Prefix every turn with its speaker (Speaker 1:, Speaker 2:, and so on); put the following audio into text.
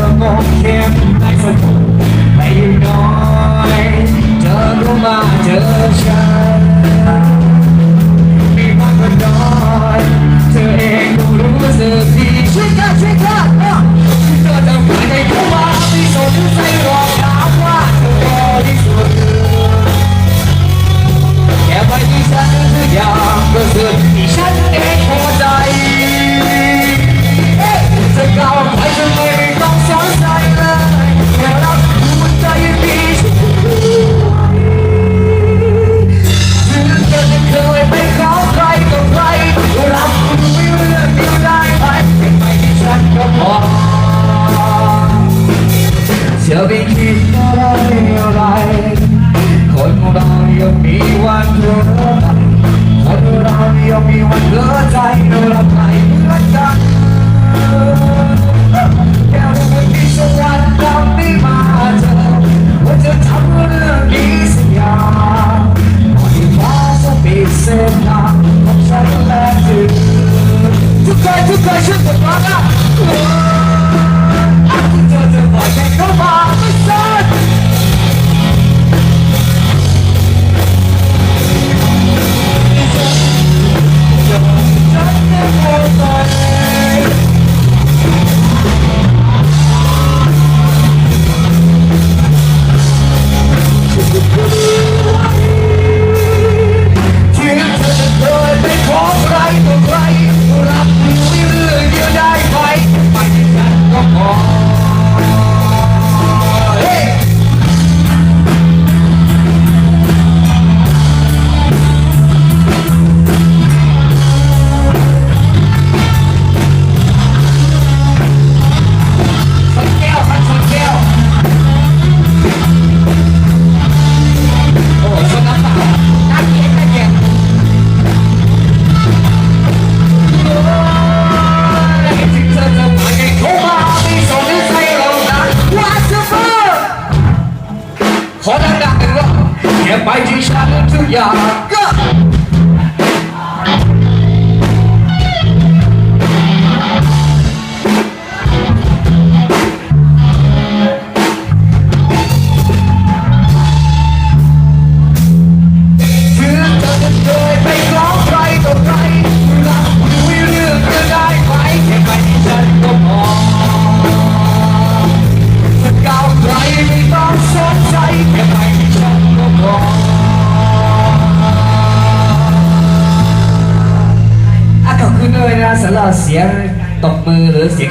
Speaker 1: ว่างงเข้มในสสนุกไม่น้อยเธอรู้มาเจอฉัน จะไปคิดอะไร คนเรายังมีวัน Hold on, knock and up. Get my G shot into ya. Go! สละเสียงตบมือหรือเสียง